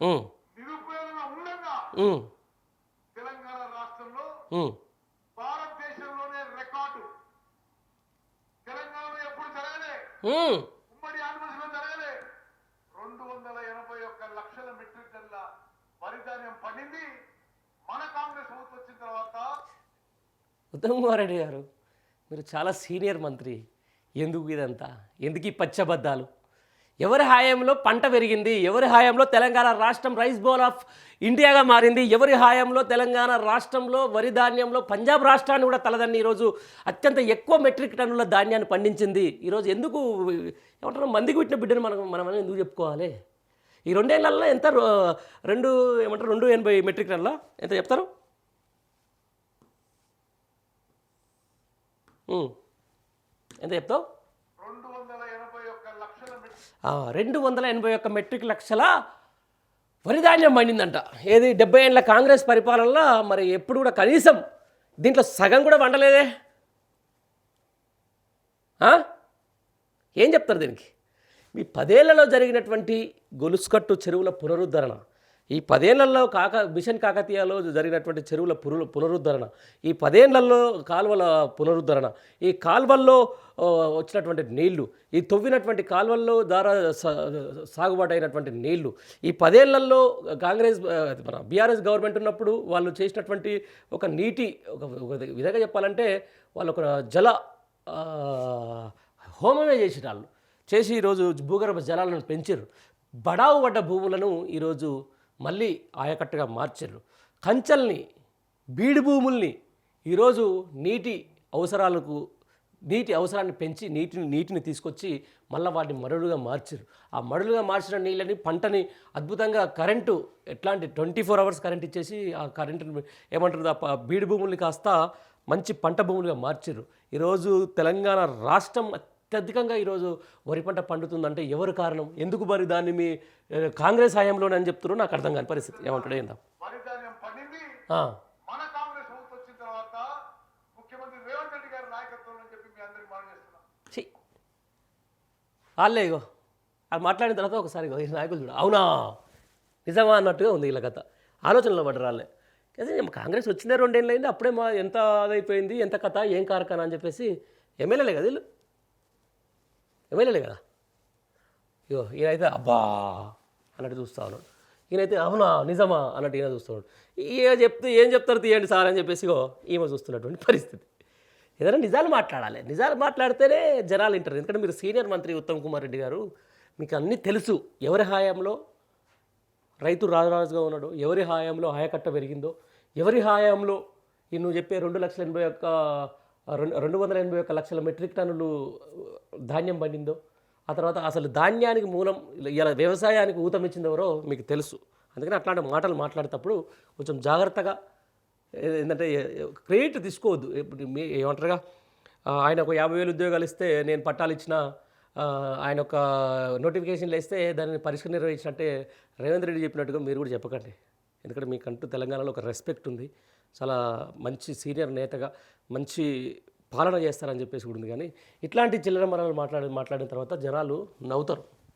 ఉండగా ఉమ్, తెలంగాణ రాష్ట్రంలో. భారతదేశంలోనే రికార్డు. తెలంగాణలో ఎప్పుడు జరగలే? ఉమ్. ఉమ్మడి ఆంధ్రప్రదేశ్లో జరగలే? రెండు వందల ఎనభై ఒక్క లక్షల మెట్రిక్ టన్ల వరి ధాన్యం పండింది. మన కాంగ్రెస్ ప్రభుత్వం వచ్చిన తర్వాత ఉత్తమ్ కుమార్ రెడ్డి గారు మీరు చాలా సీనియర్ మంత్రి. ఎందుకు ఇదంతా? ఎందుకు ఈ పచ్చబద్దాలు? ఎవరి హాయంలో పంట పెరిగింది? ఎవరి హాయంలో తెలంగాణ రాష్ట్రం రైస్ బౌల్ ఆఫ్ ఇండియాగా మారింది? ఎవరి హాయంలో తెలంగాణ రాష్ట్రంలో వరి ధాన్యంలో పంజాబ్ రాష్ట్రాన్ని కూడా తలదన్ని ఈరోజు అత్యంత ఎక్కువ మెట్రిక్ టన్నుల ధాన్యాన్ని పండించింది. ఈరోజు ఎందుకు ఏమంటారు? మందికి పుట్టిన బిడ్డను మనం మనం ఎందుకు చెప్పుకోవాలి? ఈ రెండేళ్ళలో ఎంత రో- రెండు ఏమంటారు? రెండు ఎనభై మెట్రిక్ టన్నుల ఎంత చెప్తారు? ఎంత చెప్తావు రెండు వందల ఎనభై ఒక్క లక్షల మెట్రిక్ ఆ, రెండు వందల ఎనభై ఒక్క మెట్రిక్ లక్షల వరిధాన్యం పండిందంట. ఏది డెబ్బై ఏళ్ళ కాంగ్రెస్ పరిపాలనలో మరి ఎప్పుడు కూడా కనీసం దీంట్లో సగం కూడా వండలేదే ఏం చెప్తారు దీనికి? మీ పదేళ్ళలో జరిగినటువంటి గొలుసుకట్టు చెరువుల పునరుద్ధరణ ఈ పదేళ్ళలో కాక మిషన్ కాకతీయలో జరిగినటువంటి చెరువుల పురు పునరుద్ధరణ ఈ పదేళ్ళలో కాలువల పునరుద్ధరణ ఈ కాల్వల్లో వచ్చినటువంటి నీళ్ళు ఈ తవ్వినటువంటి కాల్వల్లో ద్వారా సాగుబాటు సాగుబాటైనటువంటి నీళ్ళు ఈ పదేళ్ళలో కాంగ్రెస్ మన బీఆర్ఎస్ గవర్నమెంట్ ఉన్నప్పుడు వాళ్ళు చేసినటువంటి ఒక నీటి ఒక విధంగా చెప్పాలంటే వాళ్ళు ఒక జల హోమమే చేసిన వాళ్ళు చేసి ఈరోజు భూగర్భ జలాలను పెంచారు బడావు పడ్డ భూములను ఈరోజు మళ్ళీ ఆయకట్టుగా మార్చారు. కంచెల్ని బీడు భూముల్ని ఈరోజు నీటి అవసరాలకు నీటి అవసరాన్ని పెంచి నీటిని నీటిని తీసుకొచ్చి మళ్ళీ వాటిని మరుడుగా మార్చారు. ఆ మరుడుగా మార్చిన నీళ్ళని పంటని అద్భుతంగా కరెంటు ఎట్లాంటి ట్వంటీ ఫోర్ అవర్స్ కరెంట్ ఇచ్చేసి ఆ కరెంటుని ఏమంటారు ఆ బీడు భూముల్ని కాస్త మంచి పంట భూములుగా మార్చారు. ఈరోజు తెలంగాణ రాష్ట్రం అత్యధికంగా ఈరోజు వరి పంట పండుతుందంటే ఎవరు కారణం? ఎందుకు మరి దాన్ని మీ కాంగ్రెస్ హయాంలోనే అని చెప్తున్నారో? నాకు అర్థం కాని పరిస్థితి. ఏమంటాడు ఏందా. వాళ్ళే ఇగో. అది మాట్లాడిన తర్వాత ఒకసారి ఇగో ఈ నాయకులు చూడ. అవునా? నిజమా అన్నట్టుగా ఉంది వీళ్ళ కథ. ఆలోచనలో పడ్డ రాళ్ళే అదే ఏం కాంగ్రెస్ వచ్చిందే రెండేళ్ళు అయింది అప్పుడే మా ఎంత అదైపోయింది ఎంత కథ ఏం కార్ఖానా అని చెప్పేసి ఎమ్మెల్యేలే కదా వీళ్ళు. ఎమ్మెల్యేలే కదా. ఇగో ఈయనైతే అబ్బా అన్నట్టు చూస్తా ఉన్నాడు. ఈయనైతే అవునా నిజమా అన్నట్టు ఈయన చూస్తున్నాడు ఈయన చెప్తే ఏం చెప్తారు తీయండి సార్ అని చెప్పేసి ఇగో ఈమె చూస్తున్నటువంటి పరిస్థితి. ఏదైనా నిజాలు మాట్లాడాలి. నిజాలు మాట్లాడితేనే జనాలు వింటారు. ఎందుకంటే మీరు సీనియర్ మంత్రి ఉత్తమ్ కుమార్ రెడ్డి గారు మీకు అన్నీ తెలుసు. ఎవరి హాయంలో రైతు రాజరాజుగా ఉన్నాడు ఎవరి హాయంలో హాయకట్ట పెరిగిందో ఎవరి హాయంలో ఈ నువ్వు చెప్పే రెండు లక్షల ఎనభై ఒక్క రెండు రెండు వందల ఎనభై ఒక్క లక్షల మెట్రిక్ టన్నులు ధాన్యం పండిందో ఆ తర్వాత అసలు ధాన్యానికి మూలం ఇలా వ్యవసాయానికి ఊతమిచ్చింది ఎవరో మీకు తెలుసు. అందుకని అట్లాంటి మాటలు మాట్లాడేటప్పుడు కొంచెం జాగ్రత్తగా ఏంటంటే క్రెడిట్ తీసుకోవద్దు. ఇప్పుడు మీ ఏమంటారుగా ఆయన ఒక యాభై వేలు ఉద్యోగాలు ఇస్తే నేను పట్టాలు ఇచ్చిన ఆయన ఒక నోటిఫికేషన్లు ఇస్తే దానిని పరిష్కరణ నిర్వహించినట్టే రేవంత్ రెడ్డి చెప్పినట్టుగా మీరు కూడా చెప్పకండి. ఎందుకంటే మీకంటూ తెలంగాణలో ఒక రెస్పెక్ట్ ఉంది. చాలా మంచి సీనియర్ నేతగా మంచి పాలన చేస్తారని చెప్పేసి కూడా ఉంది. కానీ ఇట్లాంటి చిల్లర మరణాలు మాట్లాడి మాట్లాడిన తర్వాత జనాలు నవ్వుతారు.